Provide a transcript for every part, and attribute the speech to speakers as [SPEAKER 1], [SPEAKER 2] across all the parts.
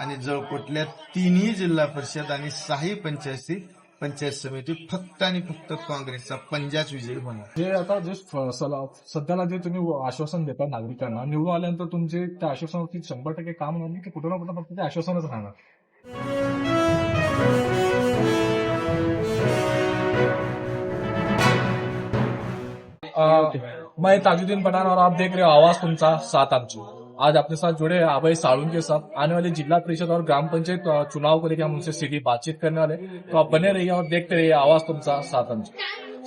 [SPEAKER 1] आणि जळकोटल्या तिन्ही जिल्हा परिषद आणि सहाही पंचायती पंचायत समिती फक्त आणि फक्त काँग्रेसचा पंजाच विजयी होणार.
[SPEAKER 2] जे आता जे फ- सला- सध्याला जे तुम्ही आश्वासन देता नागरिकांना निवडून आल्यानंतर तुमचे त्या आश्वासनावरती शंभर टक्के काम होणार नाही की कुठं ना कुठं फक्त ते आश्वासनच राहणार? अ, मैं ताजुद्दीन पठान और आप देख रहे हो आवाज तुमचा सात आमची आज अपने साथ जुड़े हैं अभय साळुन के साथ आने वाले जिला परिषद और ग्राम पंचायत चुनाव को लेकर हम उनसे सीधी बातचीत करने वाले हैं। तो आप बने रहिए और देखते रहिए आवाज तुमचा सात आमची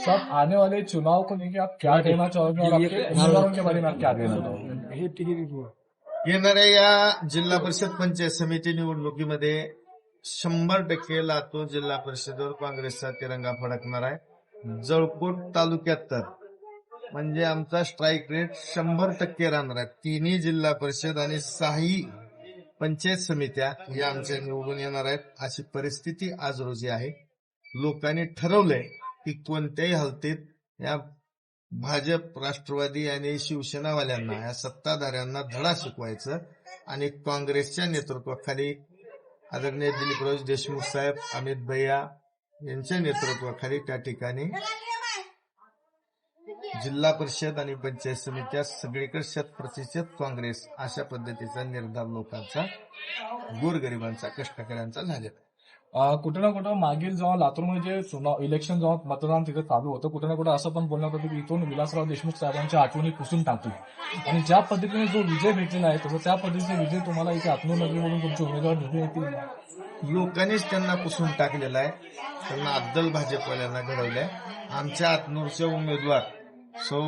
[SPEAKER 2] सर आने वाले चुनाव को लेकर आप क्या कहना चाहोगे और आपके उम्मीदवारों के बारे में आप क्या कहना चाहोगे?
[SPEAKER 1] येणाऱ्या या जिल्हा परिषद पंचायत समिती निवडणुकीमध्ये शंभर टक्के लातूर जिल्हा परिषदेवर काँग्रेसचा तिरंगा फडकणार आहे. जळकोट तालुक्यात तर म्हणजे आमचा स्ट्राईक रेट शंभर टक्के राहणार आहे. तिन्ही जिल्हा परिषद आणि सहाही पंचायत समित्या या आमच्या निवडून येणार आहेत. अशी परिस्थिती आज रोजी आहे. लोकांनी ठरवलंय की कोणत्याही हालतीत या भाजप राष्ट्रवादी आणि शिवसेनावाल्यांना या सत्ताधाऱ्यांना धडा शिकवायचं आणि काँग्रेसच्या नेतृत्वाखाली आदरणीय दिलीपराव देशमुख साहेब अमित भैया यांच्या नेतृत्वाखाली त्या ठिकाणी जिल्हा परिषद आणि पंचायत समित्या सगळीकडे शत प्रतिशत काँग्रेस अशा पद्धतीचा निर्धार लोकांचा गोरगरिबांचा कष्टकऱ्यांचा झालेला आहे.
[SPEAKER 2] कुठं ना कुठं मागील जेव्हा लातूरमध्ये जे चुनाव इलेक्शन जेव्हा मतदान तिथे चालू होतं कुठं ना कुठं असं पण बोलण्यात होतं की इथून विलासराव देशमुख साहेबांच्या आठवणी पुसून टाकू. आणि ज्या पद्धतीने जो विजय भेटलेला आहे तसं त्या पद्धतीचा विजय तुम्हाला इथे आत्मनगरी म्हणून तुमचे उमेदवार निवडून येतील.
[SPEAKER 1] लोकांनीच त्यांना पुसून टाकलेला आहे. त्यांना अद्दल भाजपवाल्यांना घडवलंय. आमच्या आत्मूरच्या उमेदवार सौ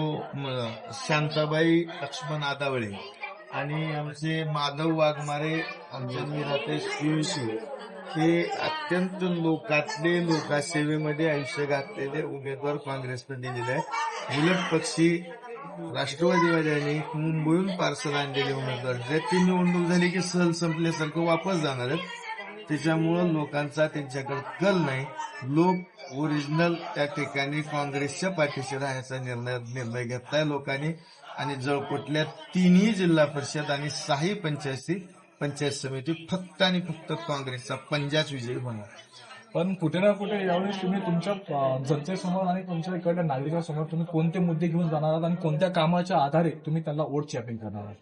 [SPEAKER 1] शांताबाई लक्ष्मण आदावळे आणि आमचे माधव वाघमारे आमचे मीराते शिवशी हे अत्यंत लोकातले लोकसेवेमध्ये आयुष्य घातलेले उमेदवार काँग्रेसने दिलेले आहे उलट पक्षी राष्ट्रवादीवाद्यांनी मुंबईहून पार्सल आणलेले उमेदवार जे ती निवडणूक झाली की सहल संपल्यासारखं वापस जाणार आहेत. त्याच्यामुळं लोकांचा त्यांच्याकडे कल नाही. लोक ओरिजिनल त्या ठिकाणी काँग्रेसच्या पाठीशी राहण्याचा निर्णय निर्णय घेतलाय लोकांनी. आणि जळकोटल्या तिन्ही जिल्हा परिषद आणि सहाही पंचायती पंचायत समिती फक्त आणि फक्त काँग्रेसचा पंजाच विजयी होणार.
[SPEAKER 2] पण कुठे ना कुठे यावेळेस तुम्ही तुमच्या जनतेसमोर आणि तुमच्या इकडल्या नागरिकांसमोर तुम्ही कोणते मुद्दे घेऊन जाणार आहात आणि कोणत्या कामाच्या आधारे तुम्ही त्यांना वोटची अपील करणार आहात?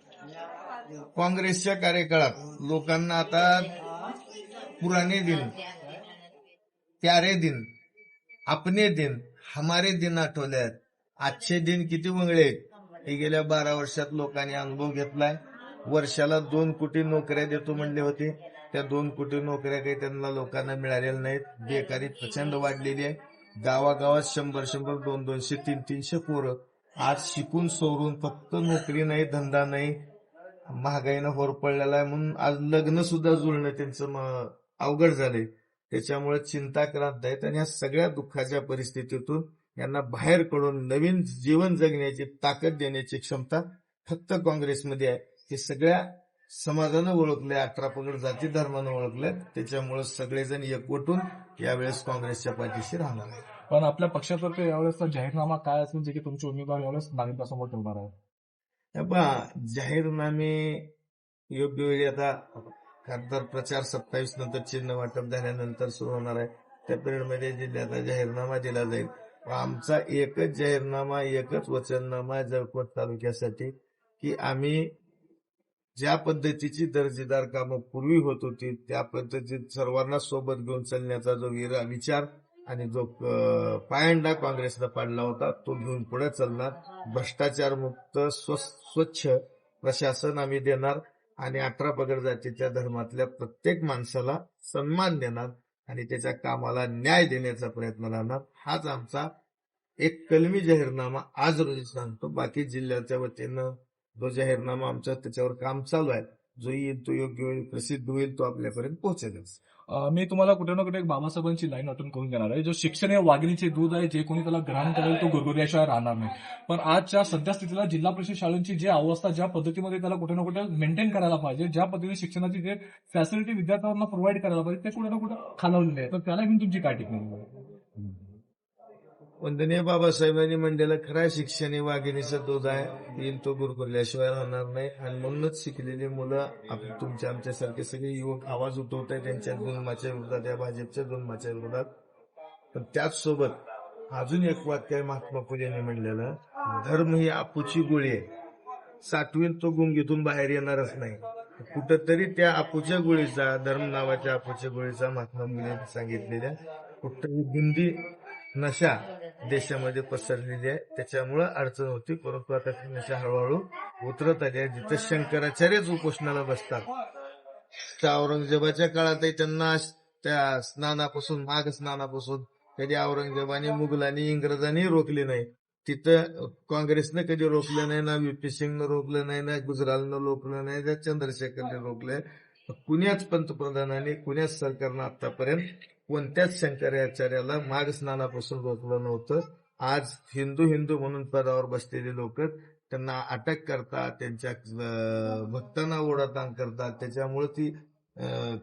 [SPEAKER 1] काँग्रेसच्या कार्यकाळात लोकांना आता पुराने दिन प्यारे दिन अपने दिन हमारे दिन आठवले आहेत आजचे दिन किती वंगळे आहेत? हे गेल्या बारा वर्षात लोकांनी अनुभव घेतलाय. वर्षाला दोन कोटी नोकऱ्या देतो म्हणले होते. त्या दोन कोटी नोकऱ्या काही त्यांना लोकांना मिळालेल्या नाहीत. बेकारी प्रचंड वाढलेली आहे. गावागावात शंभर शंभर दोन दोनशे तीन तीनशे पोरं. आज शिकून सोडून फक्त नोकरी नाही धंदा नाही महागाईनं होर पडलेला आहे म्हणून आज लग्न सुद्धा जुळणं त्यांचं अवघड झालंय त्याच्यामुळे चिंताक्रांत आहेत आणि या सगळ्या दुःखाच्या परिस्थितीतून यांना बाहेर काढून नवीन जीवन जगण्याची ताकद देण्याची क्षमता फक्त काँग्रेसमध्ये आहे. हे सगळ्या समाजानं ओळखलंय अठरा पगड जाती धर्मानं ओळखलंय. त्याच्यामुळे सगळेजण एकवटून यावेळेस काँग्रेसच्या पाठीशी राहणार आहे
[SPEAKER 2] पण आपल्या पक्षातर्फे यावेळेसचा जाहीरनामा काय असेल जे की तुमचे उमेदवार यावेळेस नागरिकांसमोर ठेवणार आहे
[SPEAKER 1] जाहीरनामे योग्य वेळी आता खासदार प्रचार सत्तावीस नंतर चिन्ह वाटप झाल्यानंतर सुरू होणार आहे. त्या पिरियडमध्ये जिल्ह्याचा जाहीरनामा दिला जाईल. व आमचा एकच जाहीरनामा एकच वचननामा जळकोट तालुक्यासाठी की आम्ही ज्या पद्धतीची दर्जेदार कामं पूर्वी होत होती त्या पद्धतीत सर्वांना सोबत घेऊन चालण्याचा जो विरा विचार आणि जो पायंडा काँग्रेसनं पाडला होता तो घेऊन पुढे चालणार. भ्रष्टाचार मुक्त स्वच्छ प्रशासन आम्ही देणार. आणि अठरा पगड जातीच्या धर्मातल्या प्रत्येक माणसाला सन्मान देणार आणि त्याच्या कामाला न्याय देण्याचा प्रयत्न राहणार. हाच आमचा एक कलमी जाहीरनामा आज रोजी सांगतो. बाकी जिल्ह्याच्या वतीनं जो जाहीरनामा आमचा त्याच्यावर काम चालू आहे. जो येईल तो योग्य वेळी प्रसिद्ध होईल तो आपल्यापर्यंत पोहोचेलच.
[SPEAKER 2] मी तुम्हाला कुठे ना कुठे एक बाबासाहेबांची लाईन आठवण करून देणार आहे जो शिक्षण हे वाघिणीचे दूध आहे जे कोणी त्याला ग्रहण करेल तो गुरगुरल्याशिवाय राहणार नाही. पण आजच्या सध्या स्थितीला जिल्हा परिषद शाळांची जी अवस्था ज्या पद्धतीमध्ये त्याला कुठे ना कुठे मेंटेन करायला पाहिजे ज्या पद्धतीने शिक्षणाची जे फॅसिलिटी विद्यार्थ्यांना प्रोव्हाइड करायला पाहिजे ते कुठे ना कुठे खालवलेले आहे तर त्याला घेऊन तुमची काय टिकणार
[SPEAKER 1] वंदनीय बाबासाहेबांनी म्हणलेलं खरा शिक्षण हे वाघिणीचा दूध आहे येईल तो गुरगुरल्याशिवाय राहणार नाही. आणि म्हणूनच शिकलेली मुलं आप- तुमच्या आमच्यासारखे सगळे युवक आवाज उठवत आहे त्यांच्या जुलमाच्या विरोधात या भाजपच्या जुलमाच्या विरोधात. पण त्याच सोबत अजून एक वाक्य आहे महात्मा फुलेंनी म्हणलेलं धर्म ही आपूची गोळी आहे. साठवीन तो गुंगीतून बाहेर येणारच नाही. कुठंतरी त्या आपूच्या गोळीचा धर्म नावाच्या आपूच्या गोळीचा महात्मा फुलेंनी सांगितलेल्या कुठंतरी गुंदी नशा देशामध्ये पसरलेली आहे. त्याच्यामुळं अडचण होती. परंतु आता ती नशा हळूहळू उतरत आली आहे. जिथं शंकराचार्यच उपोषणाला बसतात. त्या औरंगजेबाच्या काळातही त्यांना त्या स्नानापासून माघ स्नानापासून कधी औरंगजेबाने मुघलांनी इंग्रजांनी रोखले नाही. तिथं काँग्रेसनं कधी रोखलं नाही ना व्हीपी सिंगनं रोखलं नाही ना गुजरालनं रोखलं नाही ना चंद्रशेखरने रोखलंय. कुण्याच पंतप्रधानांनी कुण्याच सरकारनं आतापर्यंत कोणत्याच शंकराचार्याला माघ स्नानापासून रोखलं नव्हतं. आज हिंदू हिंदू म्हणून पदावर बसलेले लोक त्यांना अटक करतात त्यांच्या भक्तांना ओढाताण करतात. त्याच्यामुळे ती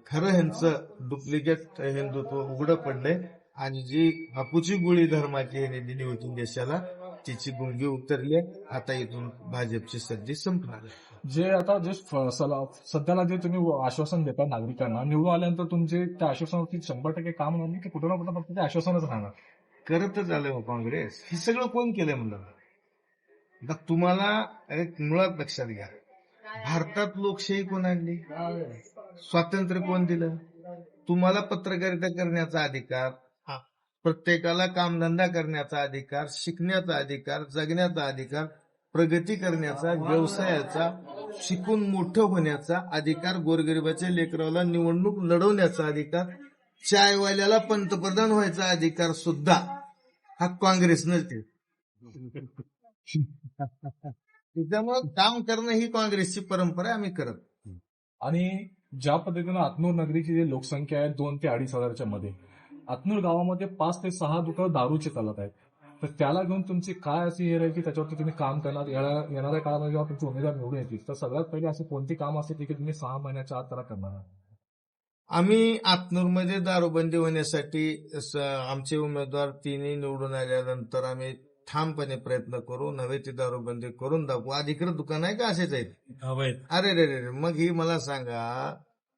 [SPEAKER 1] खरं ह्यांचं डुप्लिकेट हिंदुत्व उघडं पडलंय. आणि जी हापूची गोळी धर्माची ह्याने दिली होती देशाला तिची गुंगी उतरली. आता इथून भाजपची सर्दी संपणार.
[SPEAKER 2] जे आता जे सध्याला जे तुम्ही आश्वासन देता नागरिकांना निवडून आल्यानंतर तुमचे त्या आश्वासनावरती शंभर टक्के काम होणार नाही की कुठं ना कुठं फक्त ते आश्वासनच राहणार
[SPEAKER 1] करतच आलं हो काँग्रेस हे सगळं कोण केलंय म्हणलं आता तुम्हाला एक मुळात लक्षात घ्या भारतात लोकशाही कोण आणली स्वातंत्र्य कोण दिलं तुम्हाला पत्रकारिता करण्याचा अधिकार. प्रत्येकाला कामधंदा करण्याचा अधिकार शिकण्याचा अधिकार जगण्याचा अधिकार प्रगती करण्याचा व्यवसायाचा शिकून मोठं होण्याचा अधिकार गोरगरिबाच्या लेकराला निवडणूक लढवण्याचा अधिकार चायवाल्याला पंतप्रधान व्हायचा अधिकार सुद्धा हा काँग्रेसनं दिला. त्याच्यामुळं काम करणं ही काँग्रेसची परंपरा आम्ही करत
[SPEAKER 2] आणि ज्या पद्धतीनं आत्मनगरीची नगरीची जी लोकसंख्या आहे दोन ते अडीच हजारच्या मध्ये आतनूर गावामध्ये पाच ते सहा दुकानं दारूचे चालत आहेत. तर त्याला घेऊन तुमची काय अशी हे राहील की त्याच्यावरती तुम्ही काम करणार येणार- येणाऱ्या काळामध्ये जेव्हा तुमचे उमेदवार निवडून येतील? तर सगळ्यात पहिले अशी कोणती काम असते की तुम्ही सहा महिन्याच्या आत त्याला करणार आहात?
[SPEAKER 1] आम्ही आतनूरमध्ये दारूबंदी होण्यासाठी आमचे उमेदवार तिन्ही निवडून आल्यानंतर आम्ही ठामपणे प्रयत्न करू नव्हे ती दारूबंदी करून दाखवू. अधिकृत दुकान आहे का असेच आहेत अरे रे रे मग ही मला सांगा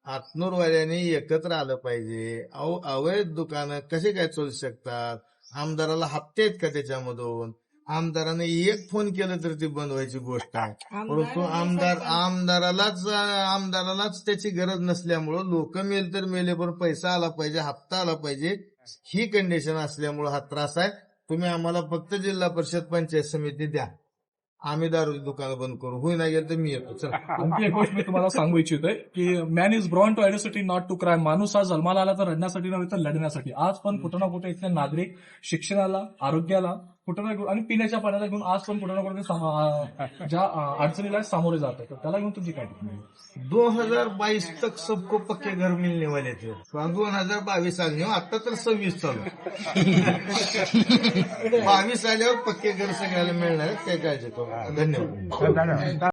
[SPEAKER 1] आतनूरवाल्यांनी एकत्र आलं पाहिजे. अहो अवैध दुकानं कसे काय चालू शकतात? आमदाराला हप्ते आहेत का त्याच्यामधून? आमदाराने एक फोन केलं तर ती बंद व्हायची गोष्ट आहे. परंतु आमदार आमदारालाच आमदारालाच त्याची गरज नसल्यामुळं लोक मेल तर मेले पण पैसा आला पाहिजे हप्ता आला पाहिजे ही कंडिशन असल्यामुळं हा त्रास आहे. तुम्ही आम्हाला फक्त जिल्हा परिषद पंचायत समिती द्या. आम्ही दारू दुकान बंद करू. होई नाही गेलं तर मी येतो. चला.
[SPEAKER 2] आणखी एक गोष्ट मी तुम्हाला सांगू इच्छितोय की man is born to adversity not to cry माणूस हा जन्माला आला तर रडण्यासाठी नव्हे तर लढण्यासाठी. आज पण कुठं ना कुठे इथले नागरिक शिक्षणाला आरोग्याला कुठं ना आणि पिण्याच्या पाण्याला घेऊन आज पण कुठं ना कुठे ज्या अडचणीला सामोरे जात तर त्याला घेऊन तुमची काय टिप्पणी आहे?
[SPEAKER 1] दो हजार बाईस तक सबको पक्के घर मिलने वाले थे दोन हजार बावीस आले. आता तर सव्वीस चालू बावीस आल्यावर पक्के घर सगळ्याला मिळणार आहेत, काय. धन्यवाद.